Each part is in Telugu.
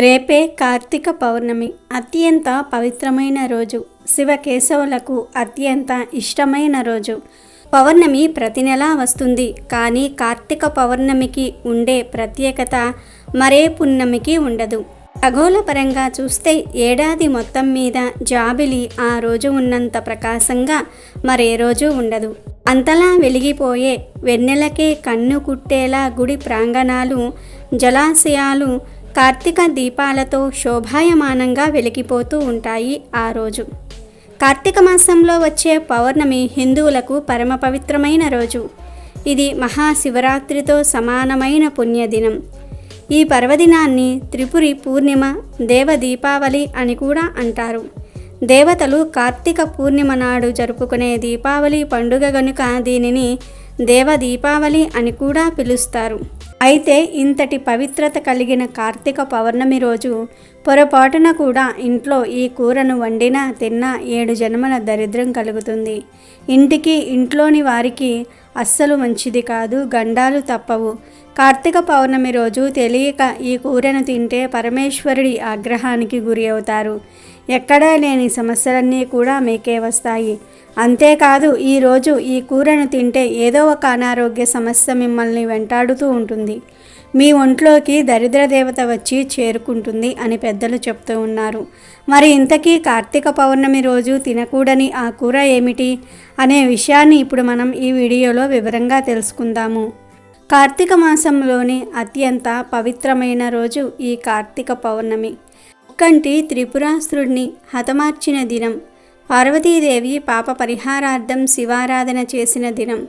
రేపే కార్తీక పౌర్ణమి అత్యంత పవిత్రమైన రోజు. శివకేశవులకు అత్యంత ఇష్టమైన రోజు. పౌర్ణమి ప్రతి నెలా వస్తుంది కానీ కార్తీక పౌర్ణమికి ఉండే ప్రత్యేకత మరే పున్నమికి ఉండదు. ఖగోళపరంగా చూస్తే ఏడాది మొత్తం మీద జాబిలి ఆ రోజు ఉన్నంత ప్రకాశంగా మరే రోజు ఉండదు. అంతలా వెలిగిపోయే వెన్నెలకే కన్ను కుట్టేలా గుడి ప్రాంగణాలు జలాశయాలు కార్తీక దీపాలతో శోభాయమానంగా వెలిగిపోతూ ఉంటాయి ఆ రోజు. కార్తీక మాసంలో వచ్చే పౌర్ణమి హిందువులకు పరమ పవిత్రమైన రోజు. ఇది మహాశివరాత్రితో సమానమైన పుణ్యదినం. ఈ పర్వదినాన్ని త్రిపురి పూర్ణిమ దేవ దీపావళి అని కూడా అంటారు. దేవతలు కార్తీక పూర్ణిమ నాడు జరుపుకునే దీపావళి పండుగ గనుక దీనిని దేవ దీపావళి అని కూడా పిలుస్తారు. అయితే ఇంతటి పవిత్రత కలిగిన కార్తీక పౌర్ణమి రోజు పొరపాటున కూడా ఇంట్లో ఈ కూరను వండినా తిన్నా ఏడు జన్మల దరిద్రం కలుగుతుంది. ఇంటికి ఇంట్లోని వారికి అస్సలు మంచిది కాదు గండాలు తప్పవు. కార్తీక పౌర్ణమి రోజు తెలియక ఈ కూరను తింటే పరమేశ్వరుడి ఆగ్రహానికి గురి అవుతారు. ఎక్కడా లేని సమస్యలన్నీ కూడా మీకే వస్తాయి. అంతేకాదు ఈరోజు ఈ కూరను తింటే ఏదో ఒక అనారోగ్య సమస్య మిమ్మల్ని వెంటాడుతూ ఉంటుంది. మీ ఒంట్లోకి దరిద్ర దేవత వచ్చి చేరుకుంటుంది అని పెద్దలు చెప్తూ ఉన్నారు. మరి ఇంతకీ కార్తీక పౌర్ణమి రోజు తినకూడని ఆ కూర ఏమిటి? అనే విషయాన్ని ఇప్పుడు మనం ఈ వీడియోలో వివరంగా తెలుసుకుందాము. కార్తీక మాసంలోని అత్యంత పవిత్రమైన రోజు ఈ కార్తీక పౌర్ణమి. కంటి త్రిపురాసురుడిని హతమార్చిన దినం. పార్వతీదేవి పాప పరిహారార్థం శివారాధన చేసిన దినం.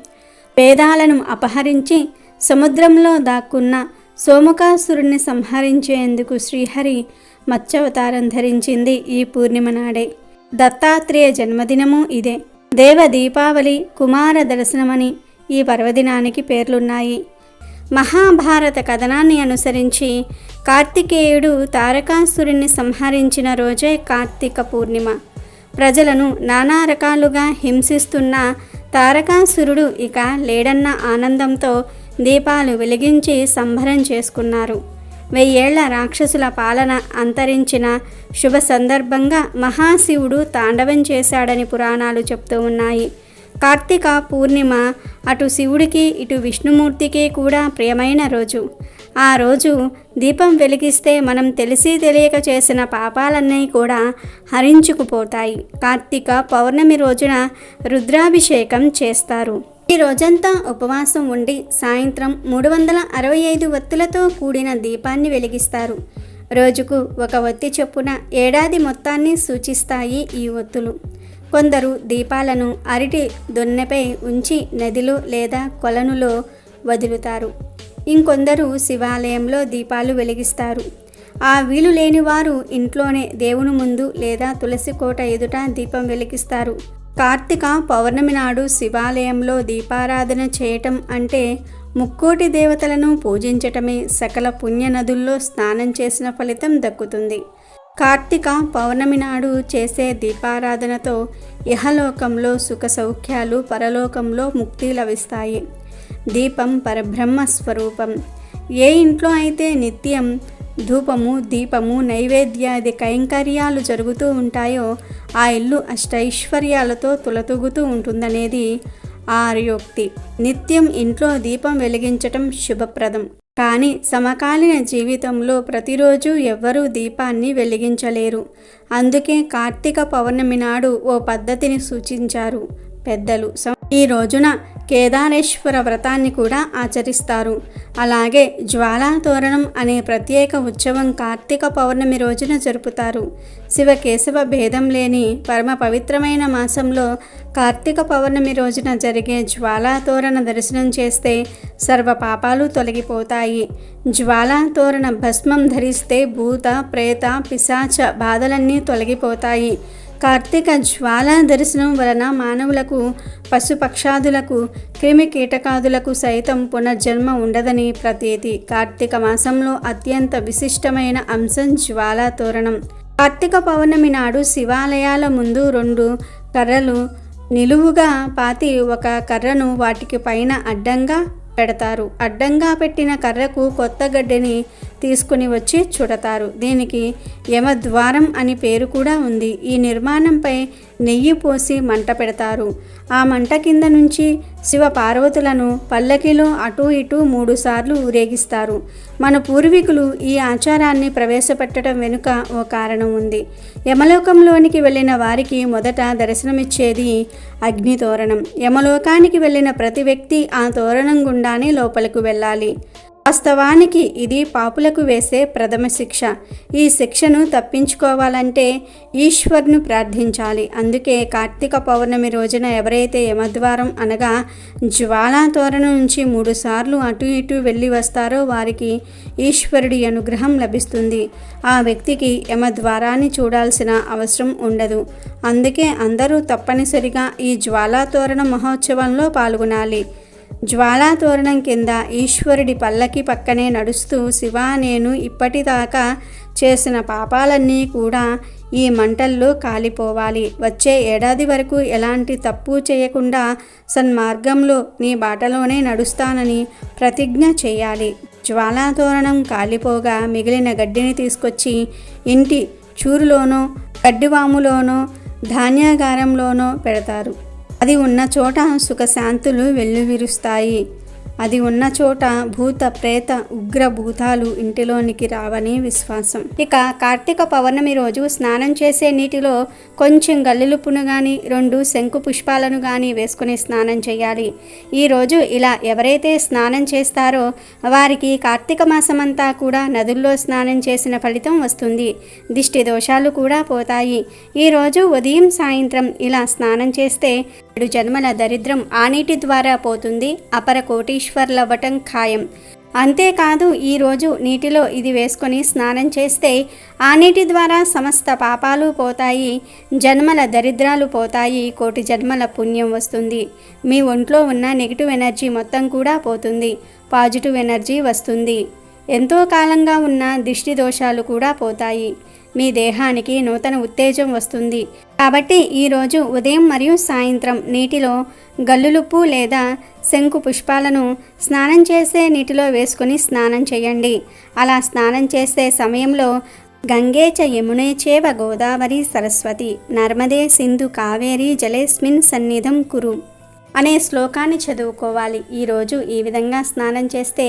వేదాలను అపహరించి సముద్రంలో దాక్కున్న సోమకాసురుణ్ణి సంహరించేందుకు శ్రీహరి మత్స్యవతారం ధరించింది ఈ పూర్ణిమ నాడే. దత్తాత్రేయ జన్మదినము ఇదే. దేవ దీపావళి కుమార దర్శనమని ఈ పర్వదినానికి పేర్లున్నాయి. మహాభారత కథనాన్ని అనుసరించి కార్తికేయుడు తారకాసురుణ్ణి సంహరించిన రోజే కార్తీక పూర్ణిమ. ప్రజలను నానా రకాలుగా హింసిస్తున్న తారకాసురుడు ఇక లేడన్న ఆనందంతో దీపాలు వెలిగించి సంబరం చేసుకున్నారు. వెయ్యేళ్ళ రాక్షసుల పాలన అంతరించిన శుభ సందర్భంగా మహాశివుడు తాండవం చేశాడని పురాణాలు చెప్తూ ఉన్నాయి. కార్తీక పూర్ణిమ అటు శివుడికి ఇటు విష్ణుమూర్తికి కూడా ప్రియమైన రోజు. ఆ రోజు దీపం వెలిగిస్తే మనం తెలిసి తెలియక చేసిన పాపాలన్నీ కూడా హరించుకుపోతాయి. కార్తీక పౌర్ణమి రోజున రుద్రాభిషేకం చేస్తారు. ఈ రోజంతా ఉపవాసం ఉండి సాయంత్రం మూడు వందల అరవై ఐదు ఒత్తులతో కూడిన దీపాన్ని వెలిగిస్తారు. రోజుకు ఒక ఒత్తి చొప్పున ఏడాది మొత్తాన్ని సూచిస్తాయి ఈ ఒత్తులు కొందరు దీపాలను అరటి దొన్నెపై ఉంచి నదిలో లేదా కొలనులో వదులుతారు. ఇంకొందరు శివాలయంలో దీపాలు వెలిగిస్తారు. ఆ వీలు లేని వారు ఇంట్లోనే దేవుని ముందు లేదా తులసి కోట ఎదుట దీపం వెలిగిస్తారు. కార్తీక పౌర్ణమి నాడు శివాలయంలో దీపారాధన చేయటం అంటే ముక్కోటి దేవతలను పూజించటమే సకల పుణ్య నదుల్లో స్నానం చేసిన ఫలితం దక్కుతుంది. కార్తీక పౌర్ణమి నాడు చేసే దీపారాధనతో ఇహలోకంలో సుఖ సౌఖ్యాలు పరలోకంలో ముక్తి లభిస్తాయి. దీపం పరబ్రహ్మ స్వరూపం. ఏ ఇంట్లో అయితే నిత్యం ధూపము దీపము నైవేద్యాది కైంకర్యాలు జరుగుతూ ఉంటాయో ఆ ఇల్లు అష్టైశ్వర్యాలతో తులతూగుతూ ఉంటుందనేది ఆర్యోక్తి. నిత్యం ఇంట్లో దీపం వెలిగించటం శుభప్రదం. కానీ సమకాలీన జీవితంలో ప్రతిరోజు ఎవ్వరూ దీపాన్ని వెలిగించలేరు. అందుకే కార్తీక పౌర్ణమి నాడు ఓ పద్ధతిని సూచించారు పెద్దలు. ఈ రోజున కేదారేశ్వర వ్రతాన్ని కూడా ఆచరిస్తారు. అలాగే జ్వాలా తోరణం అనే ప్రత్యేక ఉత్సవం కార్తీక పౌర్ణమి రోజున జరుపుతారు. శివ కేశవ భేదం లేని పరమ పవిత్రమైన మాసంలో కార్తీక పౌర్ణమి రోజున జరిగే జ్వాలా తోరణ దర్శనం చేస్తే సర్వ పాపాలు తొలగిపోతాయి. జ్వాలా తోరణ భస్మం ధరిస్తే భూత ప్రేత పిశాచ బాధలన్నీ తొలగిపోతాయి. కార్తీక జ్వాలా దర్శనం వలన మానవులకు పశుపక్షాదులకు క్రిమి కీటకాదులకు సైతం పునర్జన్మ ఉండదని ప్రతీతి. కార్తీక మాసంలో అత్యంత విశిష్టమైన అంశం జ్వాలా తోరణం. కార్తీక పౌర్ణమి నాడు శివాలయాల ముందు రెండు కర్రలు నిలువుగా పాతి ఒక కర్రను వాటికి పైన అడ్డంగా పెడతారు. అడ్డంగా పెట్టిన కర్రకు కొత్త గడ్డిని తీసుకుని వచ్చి చుడతారు. దీనికి యమద్వారం అని పేరు కూడా ఉంది. ఈ నిర్మాణంపై నెయ్యి పోసి మంట పెడతారు. ఆ మంట కింద నుంచి శివ పార్వతులను పల్లకిలో అటూ ఇటూ మూడుసార్లు ఊరేగిస్తారు. మన పూర్వీకులు ఈ ఆచారాన్ని ప్రవేశపెట్టడం వెనుక ఓ కారణం ఉంది. యమలోకంలోనికి వెళ్ళిన వారికి మొదట దర్శనమిచ్చేది అగ్ని తోరణం. యమలోకానికి వెళ్ళిన ప్రతి వ్యక్తి ఆ తోరణం గుండానే లోపలికి వెళ్ళాలి. వాస్తవానికి ఇది పాపులకు వేసే ప్రథమ శిక్ష. ఈ శిక్షను తప్పించుకోవాలంటే ఈశ్వర్ను ప్రార్థించాలి. అందుకే కార్తీక పౌర్ణమి రోజున ఎవరైతే యమద్వారం అనగా జ్వాలా తోరణ నుంచి మూడుసార్లు అటు ఇటు వెళ్ళి వస్తారో వారికి ఈశ్వరుడి అనుగ్రహం లభిస్తుంది. ఆ వ్యక్తికి యమద్వారాన్ని చూడాల్సిన అవసరం ఉండదు. అందుకే అందరూ తప్పనిసరిగా ఈ జ్వాలా తోరణ మహోత్సవంలో పాల్గొనాలి. జ్వాలాతోరణం కింద ఈశ్వరుడి పల్లకి పక్కనే నడుస్తూ శివ నేను ఇప్పటిదాకా చేసిన పాపాలన్నీ కూడా ఈ మంటల్లో కాలిపోవాలి. వచ్చే ఏడాది వరకు ఎలాంటి తప్పు చేయకుండా సన్మార్గంలో నీ బాటలోనే నడుస్తానని ప్రతిజ్ఞ చేయాలి. జ్వాలాతోరణం కాలిపోగా మిగిలిన గడ్డిని తీసుకొచ్చి ఇంటి చూరులోనో గడ్డివాములోనో ధాన్యాగారంలోనో పెడతారు. అది ఉన్న చోట సుఖశాంతులు వెల్లువిరుస్తాయి. అది ఉన్న చోట భూత ప్రేత ఉగ్ర భూతాలు ఇంటిలోనికి రావని విశ్వాసం. ఇక కార్తీక పౌర్ణమి రోజు స్నానం చేసే నీటిలో కొంచెం గల్లులుప్పును కానీ రెండు శంకు పుష్పాలను కానీ వేసుకుని స్నానం చేయాలి. ఈరోజు ఇలా ఎవరైతే స్నానం చేస్తారో వారికి కార్తీక మాసమంతా కూడా నదుల్లో స్నానం చేసిన ఫలితం వస్తుంది. దిష్టి దోషాలు కూడా పోతాయి. ఈరోజు ఉదయం సాయంత్రం ఇలా స్నానం చేస్తే ఏడు జన్మల దరిద్రం ఆ నీటి ద్వారా పోతుంది. అపర కోటీశ్వర్లవ్వటం ఖాయం. అంతేకాదు ఈరోజు నీటిలో ఇది వేసుకొని స్నానం చేస్తే ఆ నీటి ద్వారా సమస్త పాపాలు పోతాయి జన్మల దరిద్రాలు పోతాయి కోటి జన్మల పుణ్యం వస్తుంది. మీ ఒంట్లో ఉన్న నెగిటివ్ ఎనర్జీ మొత్తం కూడా పోతుంది పాజిటివ్ ఎనర్జీ వస్తుంది. ఎంతో కాలంగా ఉన్న దిష్టి దోషాలు కూడా పోతాయి. మీ దేహానికి నూతన ఉత్తేజం వస్తుంది. కాబట్టి ఈరోజు ఉదయం మరియు సాయంత్రం నీటిలో గల్లులుప్పు లేదా శంకు పుష్పాలను స్నానం చేసే నీటిలో వేసుకుని స్నానం చేయండి. అలా స్నానం చేసే సమయంలో గంగే చ యమునే చేవ గోదావరి సరస్వతి నర్మదే సింధు కావేరి జలేస్మిన్ సన్నిధం కురు. అనే శ్లోకాన్ని చదువుకోవాలి. ఈరోజు ఈ విధంగా స్నానం చేస్తే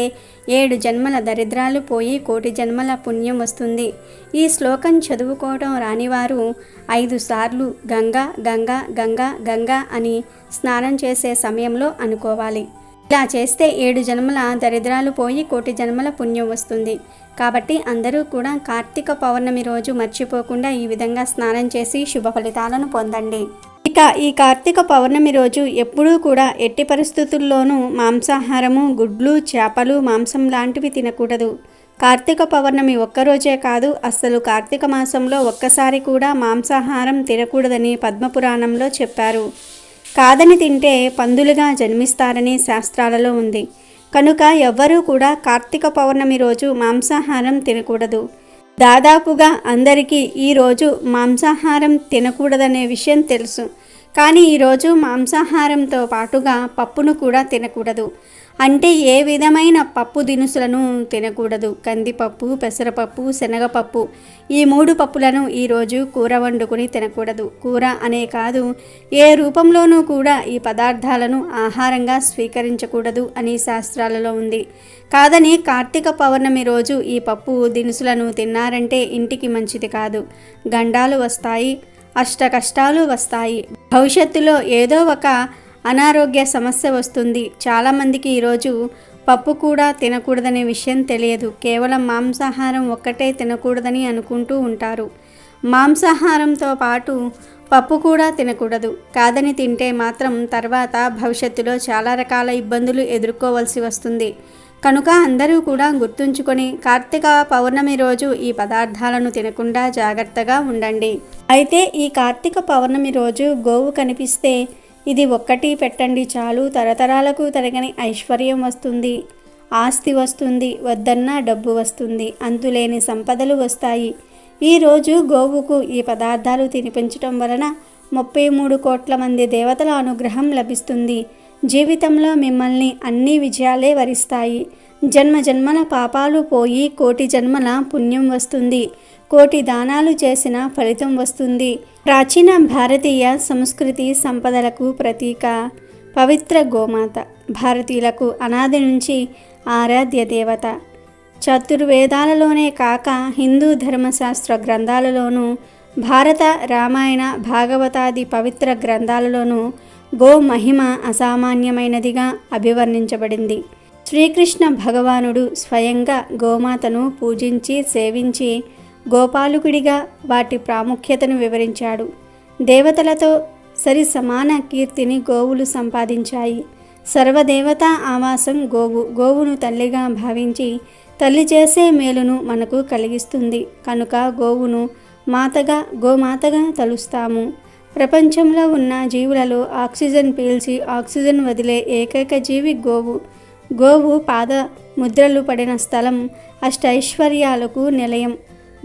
ఏడు జన్మల దరిద్రాలు పోయి కోటి జన్మల పుణ్యం వస్తుంది. ఈ శ్లోకం చదువుకోవడం రానివారు ఐదు సార్లు గంగా గంగా గంగా గంగా అని స్నానం చేసే సమయంలో అనుకోవాలి. ఇలా చేస్తే ఏడు జన్మల దరిద్రాలు పోయి కోటి జన్మల పుణ్యం వస్తుంది. కాబట్టి అందరూ కూడా కార్తీక పౌర్ణమి రోజు మర్చిపోకుండా ఈ విధంగా స్నానం చేసి శుభ ఫలితాలను పొందండి. ఇక ఈ కార్తీక పౌర్ణమి రోజు ఎప్పుడూ కూడా ఎట్టి పరిస్థితుల్లోనూ మాంసాహారము గుడ్లు చేపలు మాంసం లాంటివి తినకూడదు. కార్తీక పౌర్ణమి ఒక్కరోజే కాదు అస్సలు కార్తీక మాసంలో ఒక్కసారి కూడా మాంసాహారం తినకూడదని పద్మపురాణంలో చెప్పారు. కాదని తింటే పందులుగా జన్మిస్తారని శాస్త్రాలలో ఉంది. కనుక ఎవ్వరూ కూడా కార్తీక పౌర్ణమి రోజు మాంసాహారం తినకూడదు. దాదాపుగా అందరికీ ఈరోజు మాంసాహారం తినకూడదనే విషయం తెలుసు. కానీ ఈరోజు మాంసాహారంతో పాటుగా పప్పును కూడా తినకూడదు. అంటే ఏ విధమైన పప్పు దినుసులను తినకూడదు? కందిపప్పు పెసరపప్పు శనగపప్పు ఈ మూడు పప్పులను ఈరోజు కూర వండుకుని తినకూడదు. కూర అనే కాదు ఏ రూపంలోనూ కూడా ఈ పదార్థాలను ఆహారంగా స్వీకరించకూడదు అని శాస్త్రాలలో ఉంది. కాదని కార్తీక పౌర్ణమి రోజు ఈ పప్పు దినుసులను తిన్నారంటే ఇంటికి మంచిది కాదు. గండాలు వస్తాయి అష్ట కష్టాలు వస్తాయి. భవిష్యత్తులో ఏదో ఒక అనారోగ్య సమస్య వస్తుంది. చాలామందికి ఈరోజు పప్పు కూడా తినకూడదనే విషయం తెలియదు. కేవలం మాంసాహారం ఒక్కటే తినకూడదని అనుకుంటూ ఉంటారు. మాంసాహారంతో పాటు పప్పు కూడా తినకూడదు. కాదని తింటే మాత్రం తర్వాత భవిష్యత్తులో చాలా రకాల ఇబ్బందులు ఎదుర్కోవలసి వస్తుంది. కనుక అందరూ కూడా గుర్తుంచుకొని కార్తీక పౌర్ణమి రోజు ఈ పదార్థాలను తినకుండా జాగ్రత్తగా ఉండండి. అయితే ఈ కార్తీక పౌర్ణమి రోజు గోవు కనిపిస్తే ఇది ఒక్కటి పెట్టండి చాలు తరతరాలకు తరగని ఐశ్వర్యం వస్తుంది. ఆస్తి వస్తుంది వద్దన్నా డబ్బు వస్తుంది అంతులేని సంపదలు వస్తాయి. ఈరోజు గోవుకు ఈ పదార్థాలు తినిపించటం వలన ముప్పై మూడు కోట్ల మంది దేవతల అనుగ్రహం లభిస్తుంది. జీవితంలో మిమ్మల్ని అన్ని విజయాలే వరిస్తాయి. జన్మ జన్మల పాపాలు పోయి కోటి జన్మల పుణ్యం వస్తుంది. కోటి దానాలు చేసిన ఫలితం వస్తుంది. ప్రాచీన భారతీయ సంస్కృతి సంపదలకు ప్రతీక. పవిత్ర గోమాత. భారతీయులకు అనాది నుంచి ఆరాధ్య దేవత. చతుర్వేదాలలోనే కాక హిందూ ధర్మశాస్త్ర గ్రంథాలలోనూ భారత రామాయణ భాగవతాది పవిత్ర గ్రంథాలలోనూ గో మహిమ అసామాన్యమైనదిగా అభివర్ణించబడింది. శ్రీకృష్ణ భగవానుడు స్వయంగా గోమాతను పూజించి సేవించి గోపాలకుడిగా వాటి ప్రాముఖ్యతను వివరించాడు. దేవతలతో సరి సమాన కీర్తిని గోవులు సంపాదించాయి. సర్వదేవతా ఆవాసం గోవు గోవును తల్లిగా భావించి తల్లి చేసే మేలును మనకు కలిగిస్తుంది. కనుక గోవును మాతగా గోమాతగా తలుస్తాము. ప్రపంచంలో ఉన్న జీవులలో ఆక్సిజన్ పీల్చి ఆక్సిజన్ వదిలే ఏకైక జీవి గోవు. గోవు పాద ముద్రలు పడిన స్థలం అష్టైశ్వర్యాలకు నిలయం.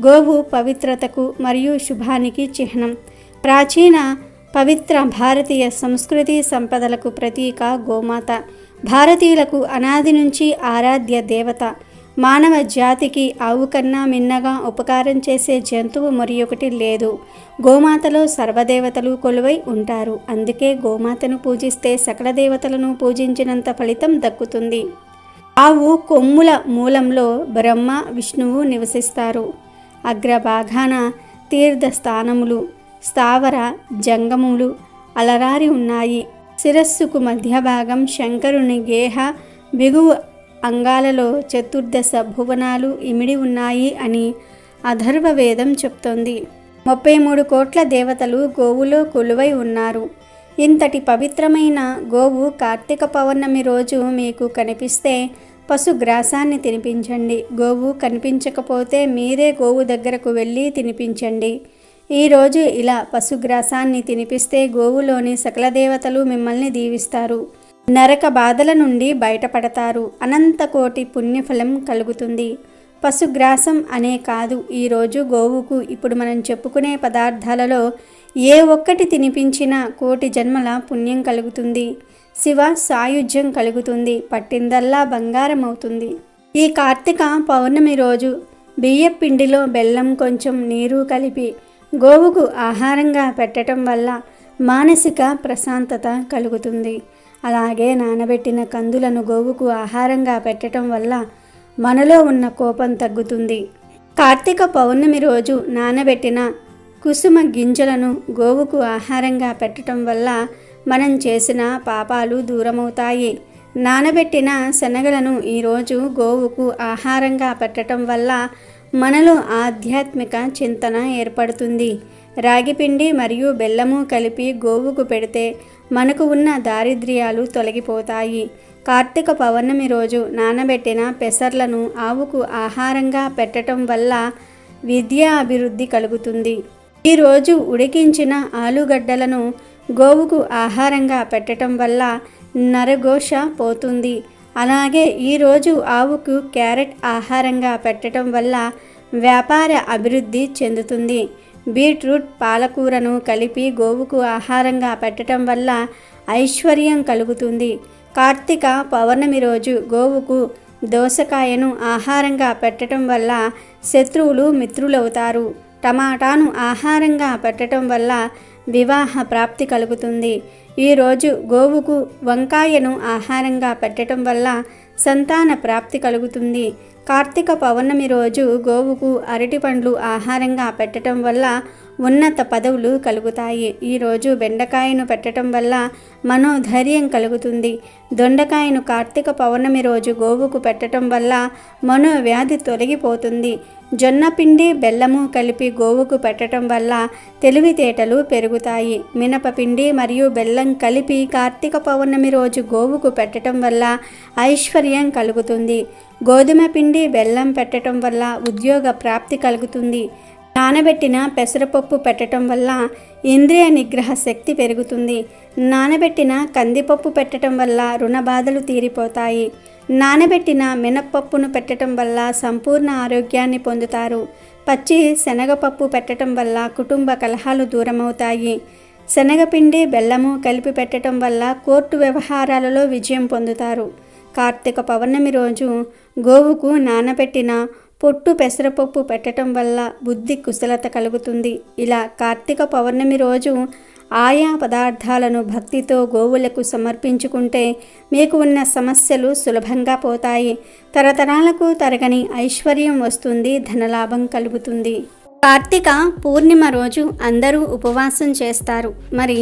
గోవు పవిత్రతకు మరియు శుభానికి చిహ్నం. ప్రాచీన పవిత్ర భారతీయ సంస్కృతి సంపదలకు ప్రతీక గోమాత. భారతీయులకు అనాది నుంచి ఆరాధ్య దేవత. మానవ జాతికి ఆవు కన్నా మిన్నగా ఉపకారం చేసే జంతువు మరి ఒకటి లేదు. గోమాతలో సర్వదేవతలు కొలువై ఉంటారు. అందుకే గోమాతను పూజిస్తే సకల దేవతలను పూజించినంత ఫలితం దక్కుతుంది. ఆవు కొమ్ముల మూలంలో బ్రహ్మ విష్ణువు నివసిస్తారు. అగ్రభాగాన తీర్థస్థానములు స్థావర జంగములు అలరారి ఉన్నాయి. శిరస్సుకు మధ్య భాగం శంకరుని గేహ బిగువు అంగాలలో చతుర్దశ భువనాలు ఇమిడి ఉన్నాయి అని అధర్వ వేదం చెప్తోంది. ముప్పై మూడు కోట్ల దేవతలు గోవులో కొలువై ఉన్నారు. ఇంతటి పవిత్రమైన గోవు కార్తీక పౌర్ణమి రోజు మీకు కనిపిస్తే పశుగ్రాసాన్ని తినిపించండి. గోవు కనిపించకపోతే మీరే గోవు దగ్గరకు వెళ్ళి తినిపించండి. ఈరోజు ఇలా పశుగ్రాసాన్ని తినిపిస్తే గోవులోని సకల దేవతలు మిమ్మల్ని దీవిస్తారు. నరక బాధల నుండి బయటపడతారు. అనంతకోటి పుణ్యఫలం కలుగుతుంది. పశుగ్రాసం అనే కాదు. ఈరోజు గోవుకు ఇప్పుడు మనం చెప్పుకునే పదార్థాలలో ఏ ఒక్కటి తినిపించినా కోటి జన్మల పుణ్యం కలుగుతుంది. శివ సాయుధ్యం కలుగుతుంది. పట్టిందల్లా బంగారం అవుతుంది ఈ కార్తీక పౌర్ణమి రోజు బియ్యపిండిలో బెల్లం కొంచెం నీరు కలిపి గోవుకు ఆహారంగా పెట్టడం వల్ల మానసిక ప్రశాంతత కలుగుతుంది. అలాగే నానబెట్టిన కందులను గోవుకు ఆహారంగా పెట్టడం వల్ల మనలో ఉన్న కోపం తగ్గుతుంది. కార్తీక పౌర్ణమి రోజు నానబెట్టిన కుసుమ గింజలను గోవుకు ఆహారంగా పెట్టడం వల్ల మనం చేసిన పాపాలు దూరమవుతాయి. నానబెట్టిన శనగలను ఈరోజు గోవుకు ఆహారంగా పెట్టడం వల్ల మనలో ఆధ్యాత్మిక చింతన ఏర్పడుతుంది. రాగిపిండి మరియు బెల్లము కలిపి గోవుకు పెడితే మనకు ఉన్న దారిద్ర్యాలు తొలగిపోతాయి. కార్తీక పౌర్ణమి రోజు నానబెట్టిన పెసర్లను ఆవుకు ఆహారంగా పెట్టడం వల్ల విద్యా అభివృద్ధి కలుగుతుంది. ఈరోజు ఉడికించిన ఆలుగడ్డలను గోవుకు ఆహారంగా పెట్టడం వల్ల నరఘోష పోతుంది. అలాగే ఈరోజు ఆవుకు క్యారెట్ ఆహారంగా పెట్టడం వల్ల వ్యాపార అభివృద్ధి చెందుతుంది. బీట్రూట్ పాలకూరను కలిపి గోవుకు ఆహారంగా పెట్టడం వల్ల ఐశ్వర్యం కలుగుతుంది. కార్తీక పౌర్ణమి రోజు గోవుకు దోసకాయను ఆహారంగా పెట్టడం వల్ల శత్రువులు మిత్రులవుతారు. టమాటాను ఆహారంగా పెట్టడం వల్ల వివాహ ప్రాప్తి కలుగుతుంది. ఈరోజు గోవుకు వంకాయను ఆహారంగా పెట్టడం వల్ల సంతాన ప్రాప్తి కలుగుతుంది. కార్తీక పౌర్ణమి రోజు గోవుకు అరటి పండ్లు ఆహారంగా పెట్టడం వల్ల ఉన్నత పదవులు కలుగుతాయి. ఈరోజు బెండకాయను పెట్టడం వల్ల మనోధైర్యం కలుగుతుంది. దొండకాయను కార్తీక పౌర్ణమి రోజు గోవుకు పెట్టడం వల్ల మనోవ్యాధి తొలగిపోతుంది. జొన్న పిండి బెల్లము కలిపి గోవుకు పెట్టడం వల్ల తెలివితేటలు పెరుగుతాయి. మినపపిండి మరియు బెల్లం కలిపి కార్తీక పౌర్ణమి రోజు గోవుకు పెట్టడం వల్ల ఐశ్వర్యం కలుగుతుంది. గోధుమ పిండి బెల్లం పెట్టడం వల్ల ఉద్యోగ ప్రాప్తి కలుగుతుంది. నానబెట్టిన పెసరపప్పు పెట్టడం వల్ల ఇంద్రియ నిగ్రహ శక్తి పెరుగుతుంది. నానబెట్టిన కందిపప్పు పెట్టడం వల్ల రుణ బాధలు తీరిపోతాయి. నానబెట్టిన మినప్పప్పును పెట్టడం వల్ల సంపూర్ణ ఆరోగ్యాన్ని పొందుతారు. పచ్చి శనగపప్పు పెట్టడం వల్ల కుటుంబ కలహాలు దూరమవుతాయి. శనగపిండి బెల్లము కలిపి పెట్టడం వల్ల కోర్టు వ్యవహారాలలో విజయం పొందుతారు. కార్తీక పౌర్ణమి రోజు గోవుకు నానబెట్టిన పొట్టు పెసరపప్పు పెట్టడం వల్ల బుద్ధి కుశలత కలుగుతుంది. ఇలా కార్తీక పౌర్ణమి రోజు ఆయా పదార్థాలను భక్తితో గోవులకు సమర్పించుకుంటే మీకు ఉన్న సమస్యలు సులభంగా పోతాయి. తరతరాలకు తరగని ఐశ్వర్యం వస్తుంది ధనలాభం కలుగుతుంది. కార్తీక పూర్ణిమ రోజు అందరూ ఉపవాసం చేస్తారు. మరి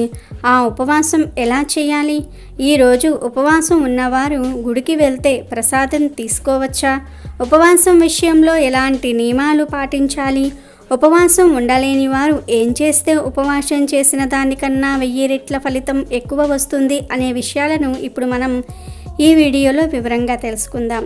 ఆ ఉపవాసం ఎలా చేయాలి? ఈరోజు ఉపవాసం ఉన్నవారు గుడికి వెళ్తే ప్రసాదం తీసుకోవచ్చా? ఉపవాసం విషయంలో ఎలాంటి నియమాలు పాటించాలి? ఉపవాసం ఉండలేని వారు ఏం చేస్తే ఉపవాసం చేసిన దానికన్నా వెయ్యి రెట్ల ఫలితం ఎక్కువ వస్తుంది అనే విషయాలను ఇప్పుడు మనం ఈ వీడియోలో వివరంగా తెలుసుకుందాం.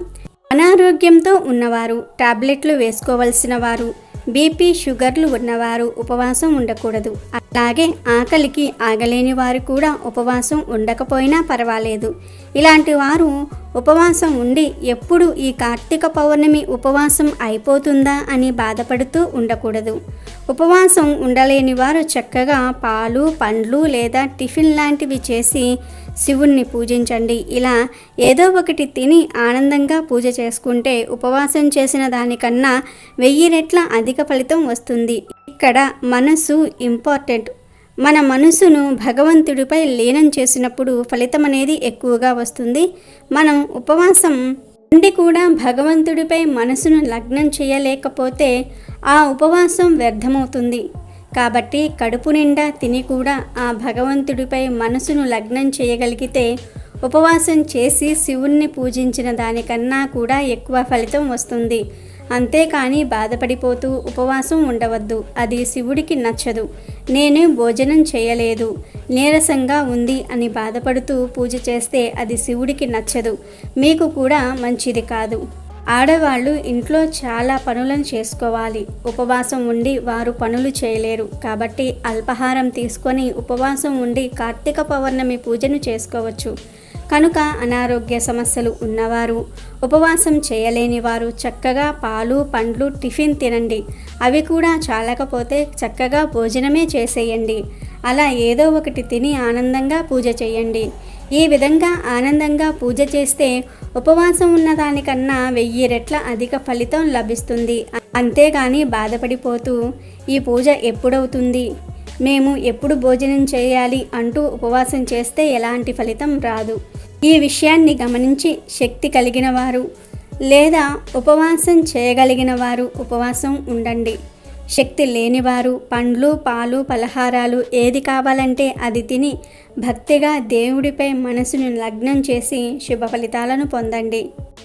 అనారోగ్యంతో ఉన్నవారు టాబ్లెట్లు వేసుకోవలసిన వారు బీపీ షుగర్లు ఉన్నవారు ఉపవాసం ఉండకూడదు. అలాగే ఆకలికి ఆగలేని వారు కూడా ఉపవాసం ఉండకపోయినా పర్వాలేదు. ఇలాంటి వారు ఉపవాసం ఉండి ఎప్పుడు ఈ కార్తీక పౌర్ణమి ఉపవాసం అయిపోతుందా అని బాధపడుతూ ఉండకూడదు. ఉపవాసం ఉండలేని వారు చక్కగా పాలు పండ్లు లేదా టిఫిన్ లాంటివి చేసి శివుణ్ణి పూజించండి. ఇలా ఏదో ఒకటి తిని ఆనందంగా పూజ చేసుకుంటే ఉపవాసం చేసిన దానికన్నా వెయ్యి రెట్ల అధిక ఫలితం వస్తుంది. ఇక్కడ మనసు ఇంపార్టెంట్. మన మనసును భగవంతుడిపై లీనం చేసినప్పుడు ఫలితం అనేది ఎక్కువగా వస్తుంది. మనం ఉపవాసం ఉండి కూడా భగవంతుడిపై మనసును లగ్నం చేయలేకపోతే ఆ ఉపవాసం వ్యర్థమవుతుంది. కాబట్టి కడుపు నిండా తిని కూడా ఆ భగవంతుడిపై మనసును లగ్నం చేయగలిగితే ఉపవాసం చేసి శివుణ్ణి పూజించిన దానికన్నా కూడా ఎక్కువ ఫలితం వస్తుంది. అంతేకాని బాధపడిపోతూ ఉపవాసం ఉండవద్దు. అది శివుడికి నచ్చదు. నేను భోజనం చేయలేదు. నీరసంగా ఉంది అని బాధపడుతూ పూజ చేస్తే అది శివుడికి నచ్చదు. మీకు కూడా మంచిది కాదు. ఆడవాళ్ళు ఇంట్లో చాలా పనులను చేసుకోవాలి. ఉపవాసం ఉండి వారు పనులు చేయలేరు. కాబట్టి అల్పాహారం తీసుకొని ఉపవాసం ఉండి కార్తీక పౌర్ణమి పూజను చేసుకోవచ్చు. కనుక అనారోగ్య సమస్యలు ఉన్నవారు ఉపవాసం చేయలేని వారు చక్కగా పాలు పండ్లు టిఫిన్ తినండి. అవి కూడా చాలకపోతే చక్కగా భోజనమే చేసేయండి. అలా ఏదో ఒకటి తిని ఆనందంగా పూజ చేయండి. ఈ విధంగా ఆనందంగా పూజ చేస్తే ఉపవాసం ఉన్న దానికన్నా వెయ్యి రెట్ల అధిక ఫలితం లభిస్తుంది. అంతేగాని బాధపడిపోతూ ఈ పూజ ఎప్పుడవుతుంది? మేము ఎప్పుడు భోజనం చేయాలి అంటూ ఉపవాసం చేస్తే ఎలాంటి ఫలితం రాదు. ఈ విషయాన్ని గమనించి శక్తి కలిగిన వారు లేదా ఉపవాసం చేయగలిగిన వారు ఉపవాసం ఉండండి. శక్తి లేనివారు పండ్లు పాలు పలహారాలు ఏది కావాలంటే అది తిని భక్తిగా దేవుడిపై మనసును లగ్నం చేసి శుభ ఫలితాలను పొందండి.